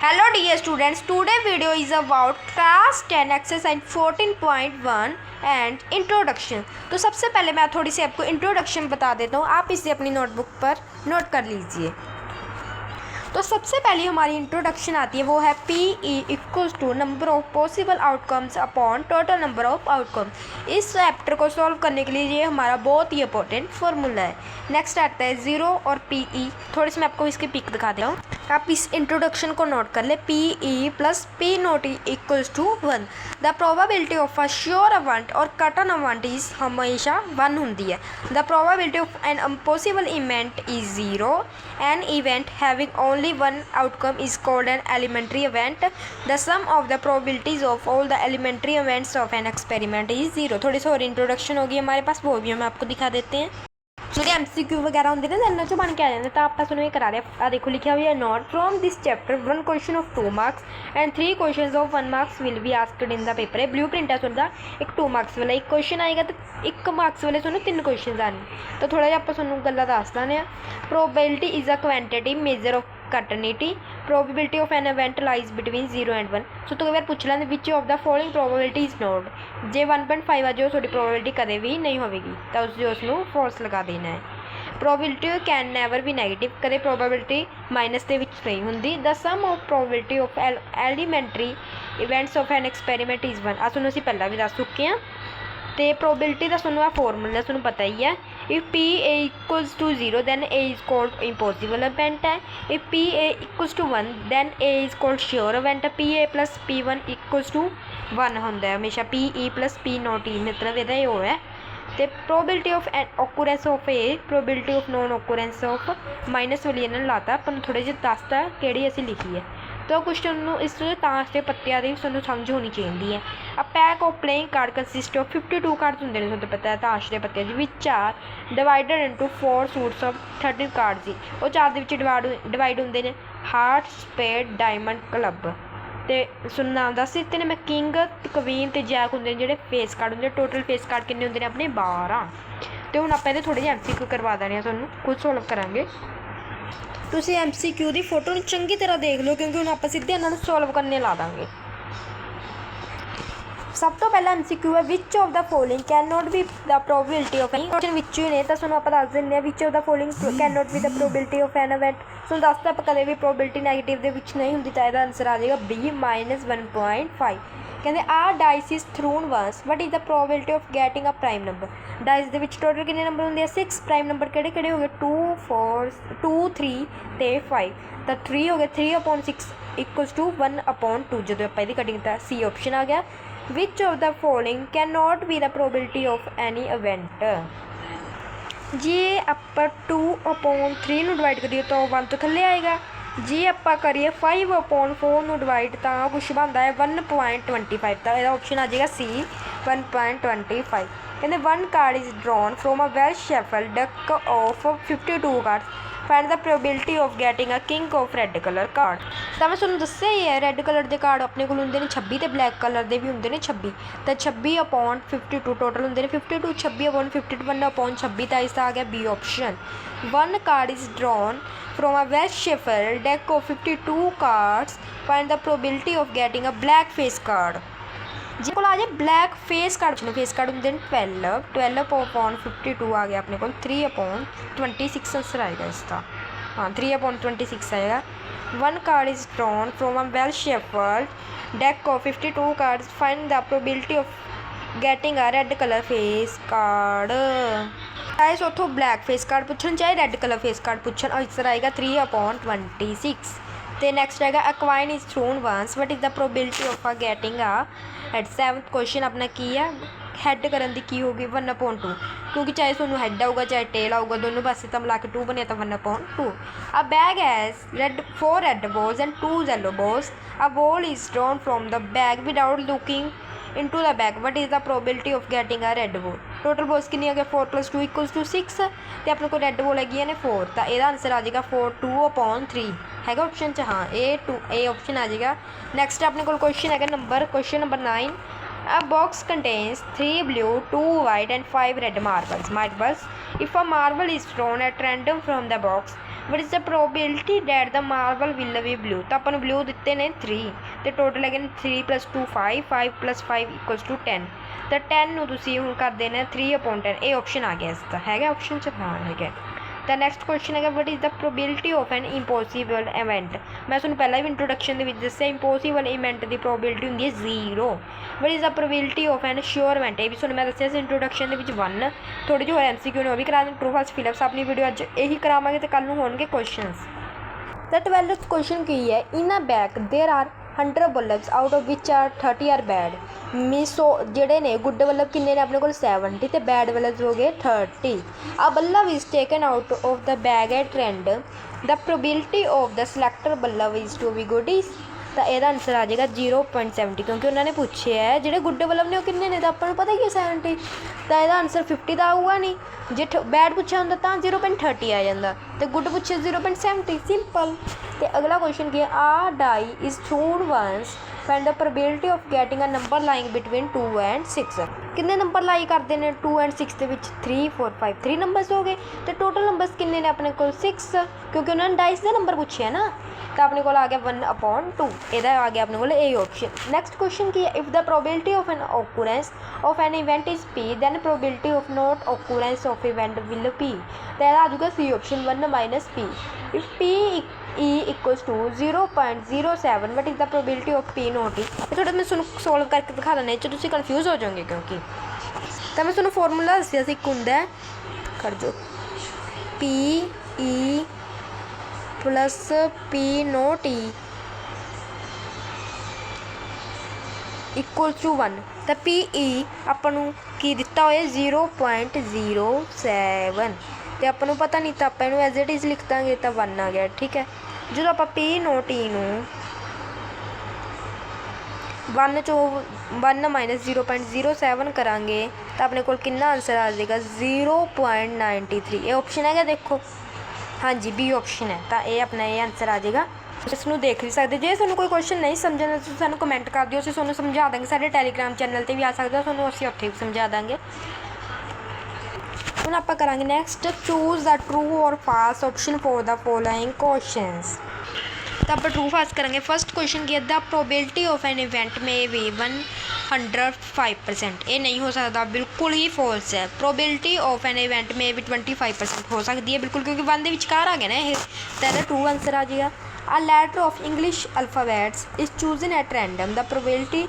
Hello dear students, today video is about class 10 exercise 14.1 and introduction. तो सबसे पहले मैं थोड़ी सी आपको इंट्रोडक्शन बता देता हूँ। आप इसे अपनी नोटबुक पर नोट कर लीजिए। तो सबसे पहले हमारी इंट्रोडक्शन आती है वो है P E equals to number of possible outcomes upon total number of outcome इस चैप्टर को सॉल्व करने के लिए ये हमारा बहुत ही इंपॉर्टेंट फार्मूला है। नेक्स्ट आता है ज़ीरो और पी ई थोड़ी सी मैं आपको इसकी पिक दिखा दे रहा हूँ। आप इस इंट्रोडक्शन को नोट कर ले P E plus P not equals to one the probability of a sure event और कटन अवंट इज़ हमेशा वन होंगी है। The probability of an impossible event is zero an event having only one outcome is called an elementary event the sum of the probabilities of all the elementary events of an experiment is zero थोड़ी सी और introduction होगी हमारे पास, वो भी हम आपको दिखा देते हैं। ਜਿਹੜੇ ਐਮਸੀਕਿਊ ਵਗੈਰਾ ਹੁੰਦੇ ਨੇ ਇਹਨਾਂ ਚੋਂ ਬਣ ਕੇ ਆ ਜਾਂਦੇ ਤਾਂ ਆਪਾਂ ਤੁਹਾਨੂੰ ਇਹ ਕਰਾ ਰਹੇ ਆ ਦੇਖੋ, ਲਿਖਿਆ ਹੋਇਆ note from this chapter one question of 2 marks and 3 questions of 1 marks will be asked in the paper ਹੈ ਬਲੂ ਪ੍ਰਿੰਟ ਹੈ ਤੁਹਾਡਾ, ਇੱਕ 2 ਮਾਰਕਸ ਵਾਲਾ। ਇੱਕ ਕੁਐਸਚਨ ਆਏਗਾ ਤੇ ਇੱਕ ਮਾਰਕਸ ਵਾਲੇ ਤੁਹਾਨੂੰ ਤਿੰਨ ਕੁਐਸਚਨਸ ਆਣੇ ਤਾਂ ਥੋੜਾ ਜਿਹਾ ਆਪਾਂ ਤੁਹਾਨੂੰ ਗੱਲਾਂ ਦੱਸ ਦਿੰਦੇ ਆ probability is a quantity measure of continuity probability of an event lies between 0 and 1 ਸੋ ਤੋਂ ਵਾਰ ਪੁੱਛ ਲੈਂਦੇ which of the following probability is not ਜੇ 1.5 ਆ ਜੋ ਤੁਹਾਡੀ probability ਕਦੇ ਵੀ ਨਹੀਂ ਹੋਵੇਗੀ ਤਾਂ ਉਸ ਉਸ ਨੂੰ false ਲਗਾ ਦੇਣਾ ਹੈ probability can never be negative ਕਦੇ probability ਮਾਈਨਸ ਦੇ ਵਿੱਚ ਨਹੀਂ ਹੁੰਦੀ the sum of probability of el- elementary events of an experiment is 1 ਆ ਤੁਹਾਨੂੰ ਅਸੀਂ ਪਹਿਲਾਂ ਵੀ ਦੱਸ ਚੁੱਕੇ ਹਾਂ ਤੇ probability ਦਾ ਤੁਹਾਨੂੰ ਆ ਫਾਰਮੂਲਾ ਤੁਹਾਨੂੰ ਪਤਾ ਹੀ ਹੈ if p a equals to 0 then a is called impossible event ਹੈ if p a equals to 1 then a is called sure event ਹੈ p a plus p 1 equals to 1 ਹੁੰਦਾ ਹੈ ਹਮੇਸ਼ਾ p e plus p not e ਮਤਲਬ ਇਹਦਾ ਇਹ ਹੋ ਹੈ ਤੇ probability of an occurrence of a probability of non occurrence of minus ਵਾਲੀ ਇਹਨਾਂ ਨੇ ਲਾਤਾ ਆਪਾਂ ਨੂੰ ਥੋੜੇ ਜਿਹਾ ਦੱਸਤਾ ਕਿਹੜੀ ਅਸੀਂ ਲਿਖੀ ਹੈ ਤਾਂ ਕੁਛ ਤੁਹਾਨੂੰ ਇਸ ਤਾਸ਼ ਦੇ ਪੱਤਿਆਂ ਦੀ ਸਾਨੂੰ ਸਮਝ ਹੋਣੀ ਚਾਹੀਦੀ ਹੈ। A pack of playing card consist of 52 cards ਹੁੰਦੇ ਨੇ ਤੁਹਾਨੂੰ ਪਤਾ ਹੈ ਤਾਸ਼ ਦੇ ਪੱਤਿਆਂ ਦੇ ਵਿੱਚ are divided into 4 suits of 30 cards ਜੀ। ਉਹ ਚਾਰ ਦੇ ਵਿੱਚ ਡਿਵਾਈਡ ਡਿਵਾਈਡ ਹੁੰਦੇ ਨੇ ਹਾਰਟ ਸਪੇਡ ਡਾਇਮੰਡ ਕਲੱਬ ਤੇ ਸੁਣ ਨਾਮ ਦੱਸ ਦਿੱਤੇ ਨੇ ਮੈਂ ਕਿੰਗ ਕਵੀਨ ਤੇ ਜੈਕ ਹੁੰਦੇ ਨੇ ਜਿਹੜੇ ਫੇਸ ਕਾਰਡ ਹੁੰਦੇ ਟੋਟਲ ਫੇਸ ਕਾਰਡ ਕਿੰਨੇ ਹੁੰਦੇ ਨੇ ਆਪਣੇ? 12 ਤੇ ਹੁਣ ਆਪਾਂ ਇਹਦੇ ਥੋੜੇ ਜਿਹੇ ਐਮਸੀਕਿਊ ਕਰਵਾ ਦੇਣੇ ਆ ਤੁਹਾਨੂੰ ਕੁਝ ਸੋਲਵ ਕਰਾਂਗੇ। ਤੁਸੀਂ ਐਮਸੀਕਿਊ ਦੀ ਫੋਟੋ ਨੂੰ ਚੰਗੀ ਤਰ੍ਹਾਂ ਦੇਖ ਲਓ, ਕਿਉਂਕਿ ਹੁਣ ਆਪਾਂ ਸਿੱਧੇ ਇਹਨਾਂ ਨੂੰ ਸੋਲਵ ਕਰਨੇ ਲਾ ਦਾਂਗੇ। ਸਭ ਤੋਂ ਪਹਿਲਾ ਐਮਸੀਕਿਊ ਹੈ which of the following can not be the probability of any question ਵਿੱਚ ਹੀ ਨੇ, ਤਾਂ ਤੁਹਾਨੂੰ ਆਪਾਂ ਦੱਸ ਦਿੰਦੇ ਆ which of the following can not be the probability of an event ਤੁਹਾਨੂੰ ਦੱਸਦਾ ਆਪਾਂ ਕਦੇ ਵੀ ਪ੍ਰੋਬੇਬਿਲਿਟੀ ਨੈਗੇਟਿਵ ਦੇ ਵਿੱਚ ਨਹੀਂ ਹੁੰਦੀ, ਤਾਂ ਇਹਦਾ ਆਨਸਰ ਆ ਜਾਏਗਾ b 1.5 ਕਹਿੰਦੇ ਆ dice is thrown once what is the probability of getting a prime number dice ਦੇ ਵਿੱਚ ਟੋਟਲ ਕਿੰਨੇ ਨੰਬਰ ਹੁੰਦੇ ਆ? 6 ਪ੍ਰਾਈਮ ਨੰਬਰ ਕਿਹੜੇ ਕਿਹੜੇ ਹੋ ਗਏ? 2 4 2 3 ਤੇ 5 ਤਾਂ 3 ਹੋ ਗਏ 3 upon 6 equals to 1 upon 2 ਜਦੋਂ ਆਪਾਂ ਇਹਦੀ ਕਟਿੰਗ ਤਾਂ C ਆਪਸ਼ਨ ਆ ਗਿਆ। Which of the following cannot be the probability of any event? ਜੇ ਆਪਾਂ 2 upon 3 ਨੂੰ ਡਿਵਾਈਡ ਕਰੀਏ, ਤਾਂ 1 ਤੋਂ ਥੱਲੇ ਆਏਗਾ। ਜੇ ਆਪਾਂ ਕਰੀਏ 5/4 ਨੂੰ ਡਿਵਾਈਡ ਤਾਂ ਕੁਝ ਬਣਦਾ ਹੈ 1.25 ਤਾਂ ਇਹਦਾ ਆਪਸ਼ਨ ਆ ਜਾਏਗਾ ਸੀ 1.25 ਕਹਿੰਦੇ one card is drawn from a well shuffled deck of 52 cards find the probability of getting a king of red color card ਤਾਂ ਮੈਂ ਤੁਹਾਨੂੰ ਦੱਸਿਆ ਹੀ ਹੈ ਰੈੱਡ ਕਲਰ ਦੇ ਕਾਰਡ ਆਪਣੇ ਕੋਲ ਹੁੰਦੇ ਨੇ 26 ਤੇ ਬਲੈਕ ਕਲਰ ਦੇ ਵੀ ਹੁੰਦੇ ਨੇ 26 ਤਾਂ 26 upon 52 ਟੋਟਲ ਹੁੰਦੇ ਨੇ 52 26 upon 51 upon 26 ਤਾਂ ਇਸ ਦਾ ਆ ਗਿਆ B option one card is drawn from a well shuffled deck of 52 cards find the probability of getting a black face card ਜੇ ਕੋਲ ਆ ਜਾਏ ਬਲੈਕ ਫੇਸ ਕਾਰਡ ਨੂੰ ਫੇਸ ਕਾਰਡ ਹੁੰਦੇ ਨੇ 12 12 upon 52 ਆ ਗਿਆ ਆਪਣੇ ਕੋਲ 3 upon 26 ਆਨਸਰ ਆਏਗਾ ਇਸ ਦਾ ਹਾਂ 3 upon 26 ਆਏਗਾ one card is drawn from a well shuffled deck of 52 cards find the probability of getting a red color face card ਚਾਹੇ ਉਥੋਂ ਬਲੈਕ ਫੇਸ ਕਾਰਡ ਪੁੱਛਣ ਚਾਹੇ ਰੈੱਡ ਕਲਰ ਫੇਸ ਕਾਰਡ ਪੁੱਛਣ answer ਆਏਗਾ 3 upon 26 ਤੇ next ਹੈਗਾ a coin is thrown once what is the probability of a getting a at seventh question ਆਪਣਾ ਕੀ ਆ ਹੈਡ ਕਰਨ ਦੀ ਕੀ ਹੋਗੀ 1 upon 2 ਕਿਉਂਕਿ ਚਾਹੇ ਤੁਹਾਨੂੰ ਹੈਡ ਆਊਗਾ ਚਾਹੇ ਟੇਲ ਆਊਗਾ ਦੋਨੋਂ ਪਾਸੇ ਤਾਂ ਮਿਲਾ ਕੇ 2 ਬਣਿਆ ਤਾਂ 1 upon 2 a bag has red 4 red balls and 2 yellow balls a ball is drawn from the bag without looking into the bag what is the probability of getting a red ball total balls ਕਿੰਨੀ ਹੋ ਗਿਆ 4 plus 2 equals to 6 ਤੇ ਆਪਣੇ ਕੋਲ red ਬੋਲ ਹੈਗੀਆਂ ਨੇ 4 ਤਾਂ ਇਹਦਾ ਆਨਸਰ ਆ ਜਾਏਗਾ 4 2 upon 3 ਹੈਗਾ ਆਪਸ਼ਨ ਚ ਹਾਂ ਇਹ 2 ਇਹ ਆਪਸ਼ਨ ਆ ਜਾਏਗਾ ਨੈਕਸਟ ਆਪਣੇ ਕੋਲ ਕੁਐਸਚਨ ਹੈਗਾ number question number 9 A box contains 3 blue, 2 white and 5 red marbles. Marbles. If a marble is thrown at random from the box, what is the probability that the marble will be blue ਤਾਂ ਆਪਾਂ ਨੂੰ blue ਦਿੱਤੇ ਨੇ 3 ਤੇ total ਹੈਗੇ ਨੇ 3 2 5 5 5 10 ਤਾਂ 10 ਨੂੰ ਤੁਸੀਂ ਹੁਣ ਕਰ ਦੇਣਾ 3 10 ਇਹ ਆਪਸ਼ਨ ਆ ਗਿਆ ਇਸ ਦਾ ਹੈਗਾ ਆਪਸ਼ਨ ਚ ਹਾਂ ਹੈਗਾ ਤਾਂ ਨੈਕਸਟ ਕੁਐਸਚਨ ਹੈਗਾ what is the probability of an impossible event ਮੈਂ ਤੁਹਾਨੂੰ ਪਹਿਲਾਂ ਵੀ ਇੰਟਰੋਡਕਸ਼ਨ ਦੇ ਵਿੱਚ ਦੱਸਿਆ ਇੰਪੋਸੀਬਲ ਇਵੈਂਟ ਦੀ ਪ੍ਰੋਬੇਬਿਲਿਟੀ ਹੁੰਦੀ ਹੈ 0 what is the probability of an sure event ਇਹ ਵੀ ਤੁਹਾਨੂੰ ਮੈਂ ਦੱਸਿਆ ਸੀ ਇੰਟਰੋਡਕਸ਼ਨ ਦੇ ਵਿੱਚ 1 ਥੋੜੀ ਜਿਹੀ ਹੋਰ ਐਮਸੀਕਿਊ ਨੇ ਉਹ ਵੀ ਕਰਾ ਦੇਣ ਟਰੂ ਫਾਲਸ ਫਿਲਅਪਸ ਆਪਣੀ ਵੀਡੀਓ ਅੱਜ ਇਹੀ ਕਰਾਵਾਂਗੇ ਤੇ ਕੱਲ ਨੂੰ ਹੋਣਗੇ ਕੁਐਸਚਨਸ The 12th question ਕੀ ਹੈ? In a bag, there are hundred bulbs out of which are thirty are bad means ਸੌ ਜਿਹੜੇ ਨੇ ਗੁੱਡ ਬਲਬ ਕਿੰਨੇ ਨੇ ਆਪਣੇ ਕੋਲ ਸੈਵਨਟੀ ਅਤੇ ਬੈਡ ਬਲਬਸ ਹੋ ਗਏ thirty a bulb is taken out of the bag at random the probability of the selector bulb is to be good is ਤਾਂ ਇਹਦਾ ਆਨਸਰ ਆ ਜਾਏਗਾ 0.70 ਕਿਉਂਕਿ ਉਹਨਾਂ ਨੇ ਪੁੱਛਿਆ ਹੈ, ਜਿਹੜੇ ਗੁੱਡ ਬੱਲਬ ਨੇ ਉਹ ਕਿੰਨੇ ਨੇ ਤਾਂ ਆਪਾਂ ਨੂੰ ਪਤਾ ਹੀ ਹੈ 70 ਤਾਂ ਇਹਦਾ ਆਨਸਰ 50 ਦਾ ਆਊਗਾ ਨਹੀਂ। ਜੇ ਬੈਡ ਪੁੱਛਿਆ ਹੁੰਦਾ ਤਾਂ 0.30 ਆ ਜਾਂਦਾ, ਤੇ ਗੁੱਡ ਪੁੱਛਿਆ 0.70 ਸਿੰਪਲ ਤੇ ਅਗਲਾ ਕੁਐਸਚਨ ਕੀ ਹੈ? A die is thrown once find the probability of getting a number lying between 2 and 6 ਕਿੰਨੇ ਨੰਬਰ ਲਾਈ ਕਰਦੇ ਨੇ 2 ਐਂਡ 6 ਦੇ ਵਿੱਚ 3 4 5 3 ਨੰਬਰਸ ਹੋ ਗਏ ਤੇ ਟੋਟਲ ਨੰਬਰਸ ਕਿੰਨੇ ਨੇ ਆਪਣੇ ਕੋਲ 6 ਕਿਉਂਕਿ ਉਹਨਾਂ ਨੇ ਡਾਈਸ ਦੇ ਨੰਬਰ ਪੁੱਛਿਆ ਨਾ ਤਾਂ ਆਪਣੇ ਕੋਲ ਆ ਗਿਆ 1 upon 2 ਇਹਦਾ ਆ ਗਿਆ ਆਪਣੇ ਕੋਲ A ਆਪਸ਼ਨ ਨੈਕਸਟ ਕੁਐਸਚਨ ਕੀ ਹੈ if the probability of an occurrence of an event is P then probability of not occurrence of event will P ਤਾਂ ਇਹਦਾ ਆ ਜਾਊਗਾ C option 1 minus P if P e equals to 0.07 what is the probability of p not e ਇਹ ਥੋੜਾ ਮੈਂ ਤੁਹਾਨੂੰ solve ਕਰਕੇ ਦਿਖਾ ਦਿੰਦਾ, ਇਹ 'ਚ ਤੁਸੀਂ ਕਨਫਿਊਜ਼ ਹੋ ਜਾਓਗੇ ਕਿਉਂਕਿ ਤਾਂ ਮੈਂ ਤੁਹਾਨੂੰ ਫਾਰਮੂਲਾ ਦੱਸਿਆ ਸੀ, ਇੱਕ ਹੁੰਦਾ ਕਰ ਜੋ p e plus p not e equal to 1 ਤਾਂ p e ਆਪਾਂ ਨੂੰ ਕੀ ਦਿੱਤਾ ਹੋਇਆ 0.07 ਤੇ ਆਪਾਂ ਨੂੰ ਪਤਾ ਨਹੀਂ ਤਾਂ ਆਪਾਂ ਇਹਨੂੰ ਐਜ਼ ਇਟ ਇਜ਼ ਲਿਖ ਦਾਂਗੇ ਤਾਂ 1 ਆ ਗਿਆ, ਠੀਕ ਹੈ? ਜਦੋਂ ਆਪਾਂ p ਨੋਟ e ਨੂੰ 1 ਚੋਂ 1 ਮਾਈਨਸ 0.07 ਕਰਾਂਗੇ, ਤਾਂ ਆਪਣੇ ਕੋਲ ਕਿੰਨਾ ਆਨਸਰ ਆ ਜਾਏਗਾ? 0.93 ਇਹ ਆਪਸ਼ਨ ਹੈਗਾ ਦੇਖੋ। ਹਾਂਜੀ ਬੀ ਆਪਸ਼ਨ ਹੈ, ਤਾਂ ਇਹ ਆਪਣਾ ਇਹ ਆਨਸਰ ਆ ਜਾਏਗਾ। ਇਸ ਨੂੰ ਦੇਖ ਵੀ ਸਕਦੇ ਜੇ ਤੁਹਾਨੂੰ ਕੋਈ ਕੁਐਸਚਨ ਨਹੀਂ ਸਮਝਣਾ ਤੁਸੀਂ ਸਾਨੂੰ ਕਮੈਂਟ ਕਰ ਦਿਓ। ਅਸੀਂ ਤੁਹਾਨੂੰ ਸਮਝਾ ਦਾਂਗੇ। ਸਾਡੇ ਟੈਲੀਗ੍ਰਾਮ ਚੈਨਲ ਤੇ ਵੀ ਆ ਸਕਦਾ, ਤੁਹਾਨੂੰ ਅਸੀਂ ਉੱਥੇ ਵੀ ਸਮਝਾ ਦਾਂਗੇ। ਹੁਣ ਆਪਾਂ ਕਰਾਂਗੇ next choose the true or false option for the following questions ਤਾਂ ਆਪਾਂ ਟਰੂ ਫਾਲਸ ਕਰਾਂਗੇ। ਫਰਸਟ ਕੁਐਸਚਨ ਕੀ ਹੈ? The probability of an event may be 105% ਇਹ ਨਹੀਂ ਹੋ ਸਕਦਾ, ਬਿਲਕੁਲ ਹੀ ਫਾਲਸ ਹੈ। Probability of an event may be 25% ਹੋ ਸਕਦੀ ਹੈ, ਬਿਲਕੁਲ, ਕਿਉਂਕਿ 1 ਦੇ ਵਿਚਕਾਰ ਆ ਗਿਆ ਨਾ ਇਹ। ਤਾਂ ਇਹਦਾ ਟਰੂ ਆਨਸਰ ਆ ਜਾਏਗਾ A letter of English alphabets is chosen at random. The probability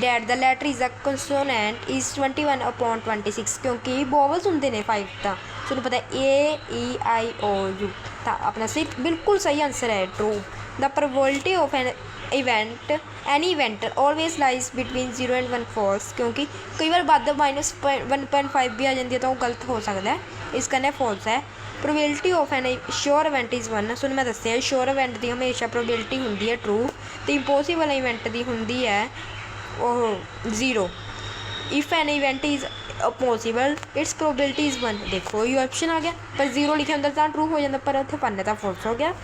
that the letter is a consonant is 21 upon 26 ਕਿਉਂਕਿ ਵੋਵਲਸ ਹੁੰਦੇ ਨੇ 5 ਤਾਂ ਤੁਹਾਨੂੰ ਪਤਾ ਹੈ A E I O U ਤਾਂ ਆਪਣਾ ਸਹੀ ਬਿਲਕੁਲ ਸਹੀ ਆਨਸਰ ਹੈ true The probability of an event any event always lies between 0 and 1 false ਕਿਉਂਕਿ ਕਈ ਵਾਰ ਵੱਧ ਮਾਈਨਸ 1.5 ਵੀ ਆ ਜਾਂਦੀ ਹੈ ਤਾਂ ਉਹ ਗਲਤ ਹੋ ਸਕਦਾ ਹੈ ਇਸ ਕਰਨੇ ਫਾਲਸ ਹੈ probability of an sure event is 1 ਸੁਣ ਮੈਂ ਦੱਸਿਆ ਸ਼ੋਰ ਇਵੈਂਟ ਦੀ ਹਮੇਸ਼ਾ ਪ੍ਰੋਬੇਬਿਲਿਟੀ ਹੁੰਦੀ ਹੈ ਟਰੂ ਤੇ ਇੰਪੋਸੀਬਲ ਇਵੈਂਟ ਦੀ ਹੁੰਦੀ ਹੈ, ਉਹ 0 if an event is possible its probability is 1 ਦੇਖੋ, ਇਹ ਆਪਸ਼ਨ ਆ ਗਿਆ। ਪਰ 0 ਲਿਖਿਆ ਹੁੰਦਾ ਤਾਂ ਟਰੂ ਹੋ ਜਾਂਦਾ, ਪਰ ਉੱਥੇ ਪੰਨੇ ਤਾਂ ਫਾਲਸ ਹੋ ਗਿਆ।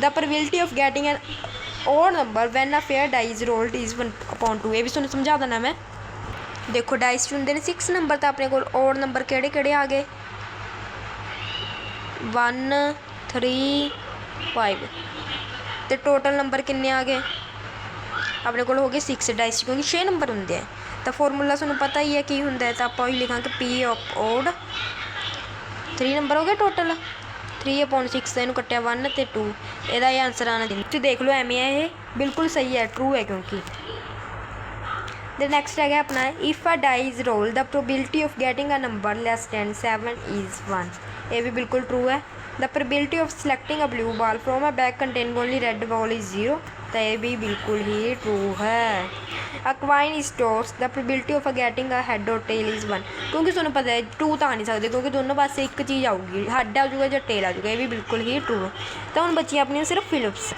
The probability of getting an or number when a fair dice rolled is 1 upon 2 ਇਹ ਵੀ ਤੁਹਾਨੂੰ ਸਮਝਾ ਦਿੰਦਾ ਮੈਂ। ਦੇਖੋ ਡਾਈਸ ਚ ਹੁੰਦੇ ਨੇ। 6 ਨੰਬਰ ਤਾਂ ਆਪਣੇ ਕੋਲ ਔਰ ਨੰਬਰ ਕਿਹੜੇ ਕਿਹੜੇ ਆ ਗਏ? 1 3 5 ਤੇ ਟੋਟਲ ਨੰਬਰ ਕਿੰਨੇ ਆ ਗਏ? ਆਪਣੇ ਕੋਲ ਹੋ ਗਏ 6 ਡਾਈਸ 'ਚ ਕਿਉਂਕਿ 6 ਨੰਬਰ ਹੁੰਦੇ ਆ। ਤਾਂ ਫਾਰਮੂਲਾ ਤੁਹਾਨੂੰ ਪਤਾ ਹੀ ਹੈ ਕੀ ਹੁੰਦਾ ਹੈ, ਤਾਂ ਆਪਾਂ ਉਹੀ ਲਿਖਾਂਗੇ ਪੀ ਆਫ ਓਡ 3 ਨੰਬਰ ਹੋ ਗਏ ਟੋਟਲ 3 ਅਪੋਨ 6 ਦਾ ਇਹਨੂੰ ਕੱਟਿਆ 1 ਤੇ 2 ਇਹਦਾ ਇਹ ਆਨਸਰ ਆਣਾ ਚਾਹੀਦਾ ਤੁਸੀਂ ਦੇਖ ਲਓ, ਐਵੇਂ ਹੈ ਇਹ। ਬਿਲਕੁਲ ਸਹੀ ਹੈ ਟਰੂ ਹੈ ਕਿਉਂਕਿ। ਦੇ ਨੈਕਸਟ ਹੈਗਾ ਆਪਣਾ if a dice roll rolled the of getting a number less than than 7 is 1 ਇਹ ਵੀ ਬਿਲਕੁਲ true ਹੈ the probability of selecting a blue ball from a bag containing only red ball is 0 ਤਾਂ ਇਹ ਵੀ ਬਿਲਕੁਲ ਹੀ true ਹੈ a coin is tossed the probability of a getting a head or tail is 1 ਕਿਉਂਕਿ ਤੁਹਾਨੂੰ ਪਤਾ ਹੈ 2 ਤਾਂ ਆ ਨਹੀਂ ਸਕਦੇ ਕਿਉਂਕਿ ਦੋਨੋਂ ਪਾਸੇ ਇੱਕ ਚੀਜ਼ ਆਊਗੀ ਹੈਡ ਆ ਜਾਊਗਾ ਜਾਂ ਟੇਲ ਆ ਜਾਊਗਾ ਇਹ ਵੀ ਬਿਲਕੁਲ ਹੀ true ਹੈ ਤਾਂ ਹੁਣ ਬਚੀਆਂ ਆਪਣੀਆਂ ਸਿਰਫ fill ups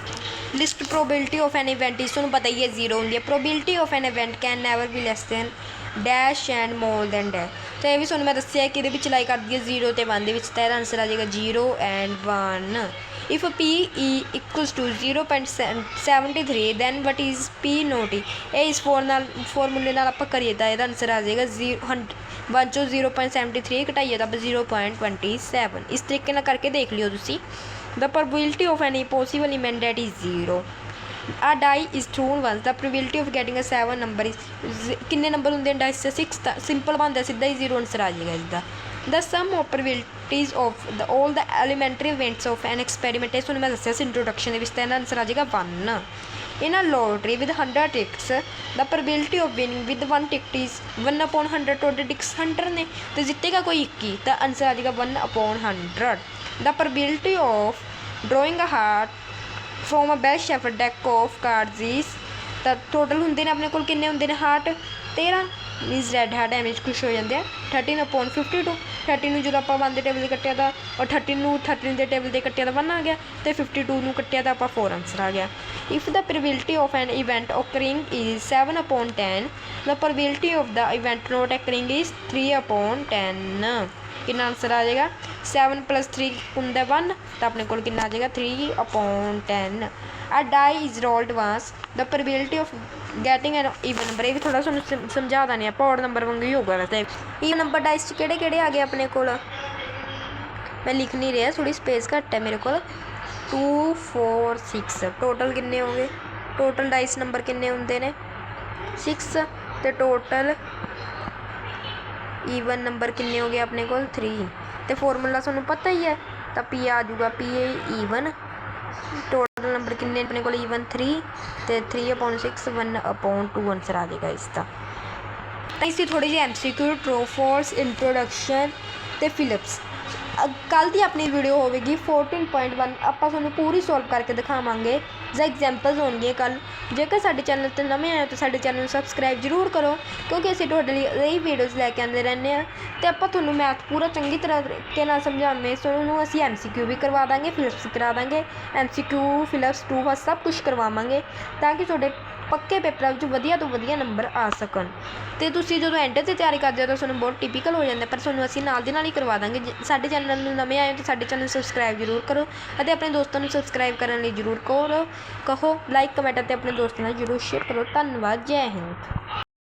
list probability of an event is ਤੁਹਾਨੂੰ ਪਤਾ ਹੀ ਹੈ ਜ਼ੀਰੋ ਹੁੰਦੀ ਹੈ probability of an event can never be less than dash and more than dash ਤਾਂ ਇਹ ਵੀ ਤੁਹਾਨੂੰ ਮੈਂ ਦੱਸਿਆ ਕਿ ਇਹਦੇ ਵਿੱਚ ਲਾਈ ਕਰਦੀ ਹੈ 0 ਤੇ 1 ਦੇ ਵਿੱਚ, ਤਾਂ ਇਹਦਾ ਆਨਸਰ ਆ ਜਾਏਗਾ 0 and 1 if p e equals to 0.73 then what is p not e ਇਹ ਇਸ ਫੋਰ ਨਾਲ ਫਾਰਮੂਲੇ ਨਾਲ ਆਪਾਂ ਕਰੀਏ ਤਾਂ ਇਹਦਾ ਆਨਸਰ ਆ ਜਾਏਗਾ 0 1 ਚੋਂ 0.73 ਘਟਾਈਏ ਤਾਂ 0.27 ਇਸ ਤਰੀਕੇ ਨਾਲ ਕਰਕੇ ਦੇਖ ਲਿਓ ਤੁਸੀਂ। The probability of any possible event is is 0 a die is thrown one the probability of getting a seven number is ਕਿੰਨੇ ਨੰਬਰ ਹੁੰਦੇ ਨੇ ਡਾਈਸ ਦਾ ਸਿੰਪਲ ਬਣਦਾ, ਸਿੱਧਾ ਹੀ ਜ਼ੀਰੋ ਆਨਸਰ ਆ ਜਾਏਗਾ ਇਸ ਦਾ the sum of probabilities of the 올 the elementary events of an experiment ਇਸ ਨੂੰ ਮੈਂ ਦੱਸਿਆ ਸੀ ਇੰਟਰੋਡਕਸ਼ਨ ਦੇ ਵਿੱਚ, ਤਾਂ ਇਹਦਾ ਆਨਸਰ ਆ ਜਾਏਗਾ one in a lottery with 100 tickets the probability of winning with one ticket is 1 upon 100 total tickets 100 ਨੇ, ਤੇ ਜਿੱਤੇਗਾ ਕੋਈ 21 ਤਾਂ ਆਨਸਰ ਆ ਜਾਏਗਾ 1 upon 100 the probability of drawing a heart from a best shuffled deck of cards ਇਸ ਤਾਂ total ਹੁੰਦੇ ਨੇ ਆਪਣੇ ਕੋਲ ਕਿੰਨੇ ਹੁੰਦੇ ਨੇ ਹਾਰਟ 13 ਮੀਨਸ ਰੈੱਡ ਹਾਰਟ ਐਵੇਂ ਖੁਸ਼ ਹੋ ਜਾਂਦੇ ਆ 13 upon 52 30 ਨੂੰ ਜਦੋਂ ਆਪਾਂ 1 ਦੇ ਟੇਬਲ ਦੇ ਕੱਟਿਆ ਤਾਂ ਔਰ 30 ਨੂੰ 13 ਦੇ ਟੇਬਲ ਦੇ ਕੱਟਿਆ ਤਾਂ 1 ਆ ਗਿਆ ਤੇ 52 ਨੂੰ ਕੱਟਿਆ ਤਾਂ ਆਪਾਂ 4 ਆਨਸਰ ਆ ਗਿਆ if the probability of an event occurring is 7 upon 10 the probability of the event not occurring is 3 upon 10 ਕਿੰਨਾ ਆਨਸਰ ਆ ਜਾਏਗਾ 7 plus 3 ਹੁੰਦਾ 1 ਤਾਂ ਆਪਣੇ ਕੋਲ ਕਿੰਨਾ ਆ ਜਾਏਗਾ 3 upon 10 a die is rolled once. The probability of getting an even number ਇਹ ਵੀ ਥੋੜਾ ਤੁਹਾਨੂੰ ਸਮ- ਸਮਝਾ ਦਾਂ ਆਪਾਂ ਔਰ ਨੰਬਰ ਵਾਂਗੂ ਹੀ ਹੋਊਗਾ ਵੈਸੇ ਇਹ ਨੰਬਰ ਡਾਈਸ ਚ ਕਿਹੜੇ ਕਿਹੜੇ ਆ ਗਏ ਆਪਣੇ ਕੋਲ ਮੈਂ ਲਿਖ ਨਹੀਂ ਰਿਹਾ ਥੋੜੀ ਸਪੇਸ ਘੱਟ ਹੈ ਮੇਰੇ ਕੋਲ 2 4 6 ਟੋਟਲ ਕਿੰਨੇ ਹੋਗੇ ਟੋਟਲ ਡਾਈਸ ਨੰਬਰ ਕਿੰਨੇ ਹੁੰਦੇ ਨੇ 6 ਤੇ ਟੋਟਲ ਈਵਨ ਨੰਬਰ ਕਿੰਨੇ ਹੋ ਗਏ ਆਪਣੇ ਕੋਲ 3 ਤੇ ਫਾਰਮੂਲਾ ਤੁਹਾਨੂੰ ਪਤਾ ਹੀ ਹੈ, ਤਾਂ ਪੀ ਆ ਜਾਊਗਾ ਪੀ ਈਵਨ ਟੋਟਲ ਨੰਬਰ ਕਿੰਨੇ ਆਪਣੇ ਕੋਲ? ਈਵਨ 3 ਤੇ 3 ਅਪੋਨ 6 1 ਅਪੋਨ 2 ਆਨਸਰ ਆ ਜਾਏਗਾ ਇਸ ਦਾ। ਤਾਂ ਇਸੇ ਥੋੜੀ ਜਿਹੀ ਐਮਸੀਕਿਊ ਟਰੂ ਫੋਰਸ ਇੰਟਰੋਡਕਸ਼ਨ ਤੇ ਫਿਲਿਪਸ ਕੱਲ ਦੀ ਆਪਣੀ ਵੀਡੀਓ ਹੋਵੇਗੀ 14.1 ਆਪਾਂ ਤੁਹਾਨੂੰ ਪੂਰੀ ਸੋਲਵ ਕਰਕੇ ਦਿਖਾਵਾਂਗੇ। ਜਾਂ ਐਗਜ਼ਾਮਪਲਸ ਹੋਣਗੀਆਂ ਕੱਲ ਜੇਕਰ ਸਾਡੇ ਚੈਨਲ ਤੇ ਨਵੇਂ ਆਏ ਹੋ ਤਾਂ ਸਾਡੇ ਚੈਨਲ ਨੂੰ ਸਬਸਕ੍ਰਾਈਬ ਜ਼ਰੂਰ ਕਰੋ, ਕਿਉਂਕਿ ਅਸੀਂ ਤੁਹਾਡੇ ਲਈ ਇਹੀ ਵੀਡੀਓਜ਼ ਲੈ ਕੇ ਆਉਂਦੇ ਰਹਿੰਦੇ ਆ ਤੇ ਆਪਾਂ ਤੁਹਾਨੂੰ ਮੈਥ ਪੂਰਾ ਚੰਗੀ ਤਰ੍ਹਾਂ ਤਰੀਕੇ ਨਾਲ ਸਮਝਾਉਂਦੇ ਤੁਹਾਨੂੰ ਅਸੀਂ ਐਮਸੀਕਿਊ ਵੀ ਕਰਵਾ ਦਾਂਗੇ ਫਿਲਿਪਸ ਕਰਾ ਦਾਂਗੇ। ਐਮਸੀਕਿਊ ਫਿਲਪਸ ਟੂ ਫਸਟ ਸਭ ਕੁਝ ਕਰਵਾਵਾਂਗੇ, ਤਾਂ ਕਿ ਤੁਹਾਡੇ ਪੱਕੇ ਪੇਪਰਾਂ ਵਿੱਚ ਵਧੀਆ ਤੋਂ ਵਧੀਆ ਨੰਬਰ ਆ ਸਕਣ। ਤੇ ਤੁਸੀਂ ਜਦੋਂ ਐਂਡ ਤੇ ਤਿਆਰੀ ਕਰਦੇ ਹੋ ਤਾਂ ਤੁਹਾਨੂੰ ਬਹੁਤ ਟਿਪੀਕਲ ਹੋ ਜਾਂਦਾ ਪਰ ਤੁਹਾਨੂੰ ਅਸੀਂ ਨਾਲ ਦੀ ਨਾਲ ਹੀ ਕਰਵਾ ਦਾਂਗੇ। ਜੇ ਸਾਡੇ ਚੈਨਲ ਨੂੰ ਨਵੇਂ ਆਏ ਹੋ ਤਾਂ ਸਾਡੇ ਚੈਨਲ ਨੂੰ ਸਬਸਕ੍ਰਾਈਬ ਜ਼ਰੂਰ ਕਰੋ ਅਤੇ ਆਪਣੇ ਦੋਸਤਾਂ ਨੂੰ ਸਬਸਕ੍ਰਾਈਬ ਕਰਨ ਲਈ ਜ਼ਰੂਰ ਕਹੋ ਕਹੋ ਲਾਈਕ ਕਮੈਂਟ ਅਤੇ ਆਪਣੇ ਦੋਸਤਾਂ ਨਾਲ ਜ਼ਰੂਰ ਸ਼ੇਅਰ ਕਰੋ। ਧੰਨਵਾਦ, ਜੈ ਹਿੰਦ।